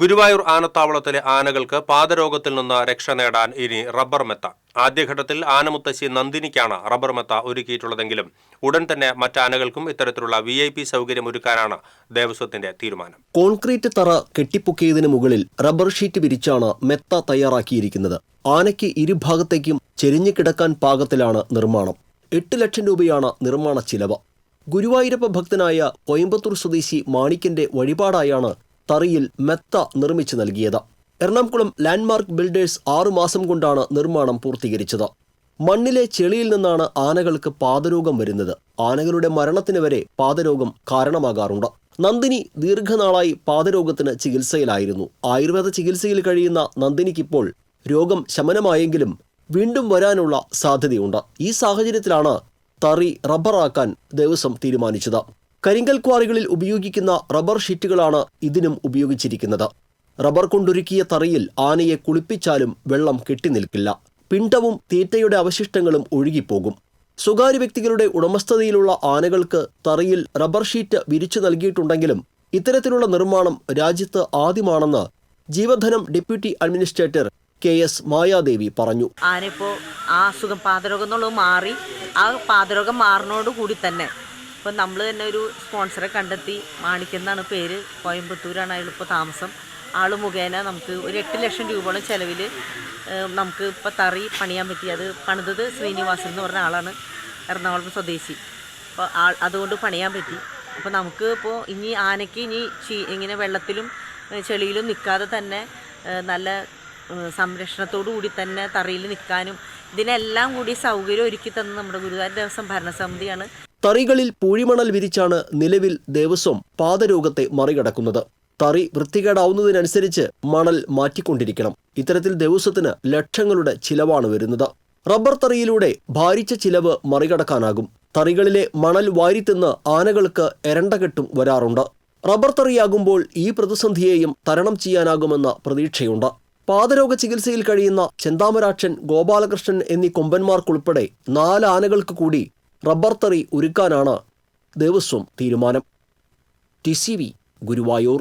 ഗുരുവായൂർ ആനത്താവളത്തിലെ ആനകൾക്ക് പാദരോഗത്തിൽ നിന്ന് രക്ഷ നേടാൻ ഇനി റബ്ബർ മെത്ത. ആദ്യഘട്ടത്തിൽ ആനമുത്തശ്ശി നന്ദിനിക്കാണ് റബ്ബർ മെത്ത ഒരുക്കിയിട്ടുള്ളതെങ്കിലും ഉടൻ തന്നെ മറ്റാനകൾക്കും ഇത്തരത്തിലുള്ള വി ഐ പി സൗകര്യം ഒരുക്കാനാണ് ദേവസ്വത്തിന്റെ തീരുമാനം. കോൺക്രീറ്റ് തറ കെട്ടിപ്പൊക്കിയതിനു മുകളിൽ റബ്ബർ ഷീറ്റ് വിരിച്ചാണ് മെത്ത തയ്യാറാക്കിയിരിക്കുന്നത്. ആനയ്ക്ക് ഇരുഭാഗത്തേക്കും ചെരിഞ്ഞു കിടക്കാൻ പാകത്തിലാണ് നിർമ്മാണം. എട്ട് ലക്ഷം രൂപയാണ് നിർമ്മാണ ചിലവ്. ഗുരുവായൂരപ്പ ഭക്തനായ കോയമ്പത്തൂർ സ്വദേശി മാണിക്കന്റെ വഴിപാടായാണ് തറിയിൽ മെത്ത നിർമ്മിച്ചു നൽകിയത്. എറണാകുളം ലാൻഡ്മാർക്ക് ബിൽഡേഴ്സ് ആറുമാസം കൊണ്ടാണ് നിർമ്മാണം പൂർത്തീകരിച്ചത്. മണ്ണിലെ ചെളിയിൽ നിന്നാണ് ആനകൾക്ക് പാദരോഗം വരുന്നത്. ആനകളുടെ മരണത്തിന് വരെ പാദരോഗം കാരണമാകാറുണ്ട്. നന്ദിനി ദീർഘനാളായി പാദരോഗത്തിന് ചികിത്സയിലായിരുന്നു. ആയുർവേദ ചികിത്സയിൽ കഴിയുന്ന നന്ദിനിക്കിപ്പോൾ രോഗം ശമനമായെങ്കിലും വീണ്ടും വരാനുള്ള സാധ്യതയുണ്ട്. ഈ സാഹചര്യത്തിലാണ് തറി റബ്ബറാക്കാൻ ദേവസ്വം തീരുമാനിച്ചത്. കരിങ്കൽ ക്വാറികളിൽ ഉപയോഗിക്കുന്ന റബ്ബർ ഷീറ്റുകളാണ് ഇതിനും ഉപയോഗിച്ചിരിക്കുന്നത്. റബ്ബർ കൊണ്ടൊരുക്കിയ തറയിൽ ആനയെ കുളിപ്പിച്ചാലും വെള്ളം കെട്ടിനിൽക്കില്ല പിണ്ടവും തീറ്റയുടെ അവശിഷ്ടങ്ങളും ഒഴുകിപ്പോകും. സ്വകാര്യ വ്യക്തികളുടെ ഉടമസ്ഥതയിലുള്ള ആനകൾക്ക് തറയിൽ റബ്ബർ ഷീറ്റ് വിരിച്ചു നൽകിയിട്ടുണ്ടെങ്കിലും ഇത്തരത്തിലുള്ള നിർമ്മാണം രാജ്യത്ത് ആദ്യമാണെന്ന് ജീവധനം deputy administrator K S Mayadevi പറഞ്ഞു. ആനിപ്പോ ആ അസുഖം പാതരോഗം എന്നുള്ളത് മാറി. ആ പാതരോഗം മാറിനോടുകൂടി കൂടി തന്നെ ഇപ്പം നമ്മൾ തന്നെ ഒരു സ്പോൺസറെ കണ്ടെത്തി. മാണിക്കെന്നാണ് പേര്. കോയമ്പത്തൂരാണ് അയാളിപ്പോൾ താമസം. ആൾ മുഖേന നമുക്ക് ഒരു എട്ട് ലക്ഷം രൂപയോളം ചിലവിൽ നമുക്ക് ഇപ്പോൾ തറി പണിയാൻ പറ്റി. അത് പണിതത് ശ്രീനിവാസൻ എന്ന് പറഞ്ഞ ആളാണ്. എറണാകുളം സ്വദേശി. അപ്പോൾ ആൾ അതുകൊണ്ട് പണിയാൻ പറ്റി. അപ്പോൾ നമുക്ക് ഇപ്പോൾ ഇനി ആനയ്ക്ക് ഇനി ചീ- ഇങ്ങനെ വെള്ളത്തിലും ചെളിയിലും നിൽക്കാതെ തന്നെ നല്ല സംരക്ഷണത്തോടു കൂടി തന്നെ തറയിൽ നിൽക്കാനും ഇതിനെല്ലാം കൂടി സൗകര്യം ഒരുക്കി തന്ന നമ്മുടെ ഗുരുവായൂർ ദേവസ്വം ഭരണസമിതിയാണ്. തറികളിൽ പൂഴിമണൽ വിരിച്ചാണ് നിലവിൽ ദേവസ്വം പാദരോഗത്തെ മറികടക്കുന്നത്. തറി വൃത്തികേടാവുന്നതിനനുസരിച്ച് മണൽ മാറ്റിക്കൊണ്ടിരിക്കണം. ഇത്തരത്തിൽ ദേവസ്വത്തിന് ലക്ഷങ്ങളുടെ ചിലവാണ് വരുന്നത്. റബ്ബർ തറിയിലൂടെ ഭാരിച്ച ചിലവ് മറികടക്കാനാകും. തറികളിലെ മണൽ വാരിത്തിന്ന് ആനകൾക്ക് എരണ്ടകെട്ടും വരാറുണ്ട്. റബ്ബർ തറിയാകുമ്പോൾ ഈ പ്രതിസന്ധിയെയും തരണം ചെയ്യാനാകുമെന്ന പ്രതീക്ഷയുണ്ട്. പാദരോഗ ചികിത്സയിൽ കഴിയുന്ന ചെന്താമരാക്ഷൻ ഗോപാലകൃഷ്ണൻ എന്നീ കൊമ്പന്മാർക്കുൾപ്പെടെ നാല് ആനകൾക്ക് കൂടി റബ്ബർ തറി ഒരുക്കാനാണ് ദേവസ്വം തീരുമാനം. T C V Guruvayur.